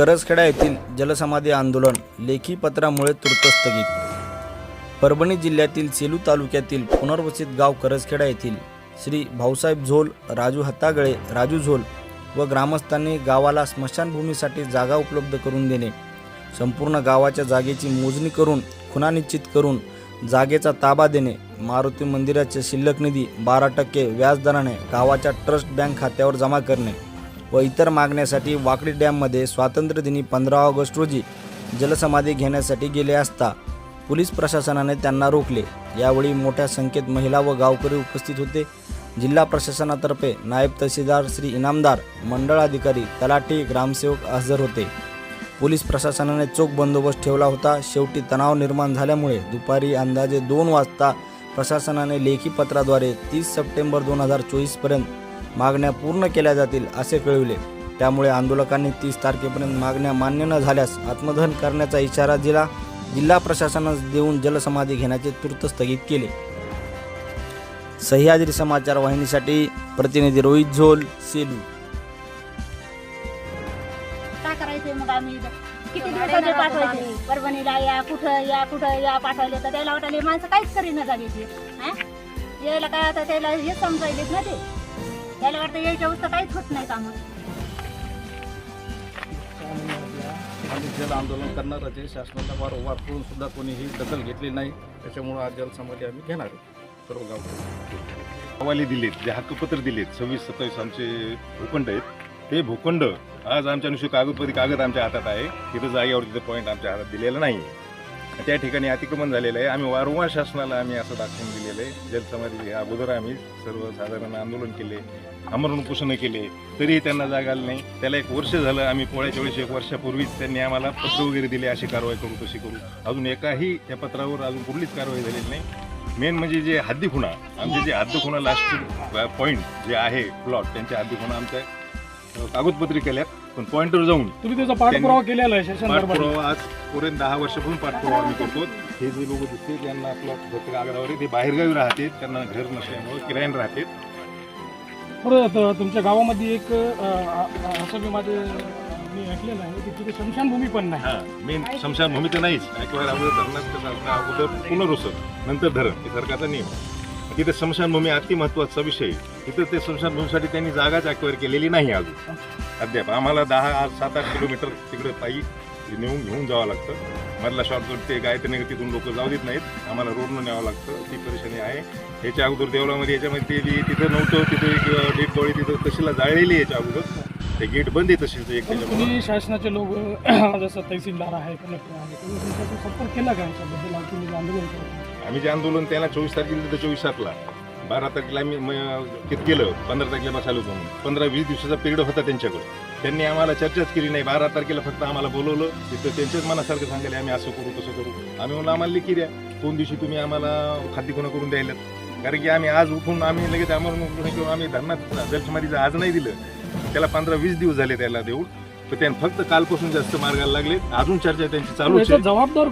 करजखेडा येथील जलसमाधी आंदोलन लेखी पत्रामुळे तूर्त स्थगित परभणी जिल्ह्यातील सेलू तालुक्यातील पुनर्वसित गाव करजखेडा येथील श्री भाऊसाहेब झोल राजू हत्तागळे राजू झोल व ग्रामस्थांनी गावाला स्मशानभूमीसाठी जागा उपलब्ध करून देणे संपूर्ण गावाच्या जागेची मोजणी करून खुना निश्चित करून जागेचा ताबा देणे मारुती मंदिराचे शिल्लक निधी बारा टक्के व्याजदराने गावाच्या ट्रस्ट बँक खात्यावर जमा करणे व इतर मागण्यासाठी वाकडी डॅममध्ये स्वातंत्र्यदिनी पंधरा ऑगस्ट रोजी जलसमाधी घेण्यासाठी गेले असता पोलीस प्रशासनाने त्यांना रोखले. यावेळी मोठ्या संख्येत महिला व गावकरी उपस्थित होते. जिल्हा प्रशासनातर्फे नायब तहसीलदार श्री इनामदार मंडळ अधिकारी तलाठी ग्रामसेवक हजर होते. पोलीस प्रशासनाने चोख बंदोबस्त ठेवला होता. शेवटी तणाव निर्माण झाल्यामुळे दुपारी अंदाजे दोन वाजता प्रशासनाने लेखी पत्राद्वारे तीस सप्टेंबर दोन हजार चोवीसपर्यंत मागण्या पूर्ण केल्या जातील असे कळविले. त्यामुळे आंदोलकांनी तीस तारखेपर्यंत मागण्या मान्य न झाल्यास आत्मदहन करण्याचा इशारा दिला जिल्हा प्रशासनास देऊन जलसमाधी घेण्याचे तूर्त स्थगित केले. सह्याद्री समाचार वाहिनीसाठी प्रतिनिधी रोहित झोल सेलू. काय करायचंय मग आम्ही? किती दिवसाचे पाठवायचे? परभणीला या कुठं या कुठं या पाठवले तर त्याला वाटायले माणसं काहीच करीना झाली ती हा? यायला काय आता त्याला हे समजायलेत ना ते? त्याला वाटतं यायच्या उस्त काहीच होत नाही कामं. आम्ही जल आंदोलन करणारच आहे. शासनाला वारंवार करून सुद्धा कोणीही दखल घेतली नाही. त्याच्यामुळं आज जलसमाधी आम्ही घेणार आहोत सर्व गाव हवाले दिलेत जे हक्कपत्र दिलेत सव्वीस सत्तावीस आमचे भूखंड आहेत. ते भूखंड आज आमच्या नुसते कागदपत्री कागद आमच्या हातात आहे. तिथं जागेवर तिथं पॉईंट आमच्या हातात दिलेला नाही. त्या ठिकाणी अतिक्रमण झालेलं आहे. आम्ही वारंवार शासनाला आम्ही असं दाखवून दिलेलं आहे. जलसमाधी अगोदर आम्ही सर्वसाधारण आंदोलन केले आमरण उपोषणं केले तरीही त्यांना जागा आली नाही. त्याला एक वर्ष झालं आम्ही पोळ्याच्या वेळेस एक वर्षापूर्वीच त्यांनी आम्हाला पत्र वगैरे दिले अशी कारवाई करू तशी करू. अजून एकाही त्या पत्रावर अजून कुठलीच कारवाई झालेली नाही. मेन म्हणजे जे हद्दी खुणा आमचे जे हद्द खुणा लास्ट पॉईंट जे आहे प्लॉट त्यांच्या हद्दी खुणा आमच्या कागदपत्री केल्यात. पण पॉईंटवर जाऊन तुम्ही त्याचा पाठपुरावा केलेला आहे पाठपुरावा आज पर्यंत दहा वर्षापासून पाठपुरावा आम्ही करतो हे जे लोक दिसते त्यांना आपलं फक्त कागदावर ते बाहेरगावी राहते त्यांना घर नसल्यामुळे किरायाने राहते बरं त- तुमच्या गावामध्ये एक असं मी माझे मी ऐकलेलं आहे की तिथे स्मशानभूमी पण नाही. मेन स्मशानभूमी तर नाहीच. ऐकवायला अगोदर धरणात अगोदर पुनर्वसत नंतर धरण हे सरकारचा नियम तिथे स्मशानभूमी अति महत्त्वाचा विषय. तिथं ते स्मशानभूमीसाठी त्यांनी जागाच अक्वायर केलेली नाही अजून. अद्याप आम्हाला दहा सात आठ किलोमीटर तिकडे पायी नेऊन घेऊन जावं लागतं. मधला शॉर्टकट ते गायत्री तिथून लोक जाऊ देत नाहीत. आम्हाला रोडनं न्यावं लागतं. ती परेशानी आहे. याच्या अगोदर देवळामध्ये याच्यामध्ये ते तिथं नव्हतं. तिथे एक डेट डोळी तिथं तशीला जाळलेली आहे याच्या अगोदर. ते गेट बंद आहे तशीच एक तुम्ही शासनाचे लोक जसं तहसीलदार आहे कलेक्टर आहे संपर्क केला का? याच्याबद्दल आंदोलन आम्ही जे आंदोलन त्याला चोवीस तारखेला दिलं चोवीस सातला. बारा तारखेला आम्ही केलं पंधरा तारखेला होतो म्हणून. पंधरा वीस दिवसाचा पिरियड होता त्यांच्याकडे. त्यांनी आम्हाला चर्चाच केली नाही. बारा तारखेला फक्त आम्हाला बोलवलं. तिथं त्यांच्याच मनासारखं सांगायला आम्ही असं करू तसं करू. आम्ही म्हणलं आम्हाला लिखी द्या. दोन दिवशी तुम्ही आम्हाला खाद्य खुणा करून द्यायला. कारण की आम्ही आज उठून आम्ही लगेच आम्हाला किंवा आम्ही धरणात जलसमाधीचं आज नाही दिलं. त्याला पंधरा वीस दिवस झाले त्याला देऊन. तर त्यांनी फक्त कालपासून जास्त मार्गाला लागले. अजून चर्चा त्यांची आहे. जबाबदार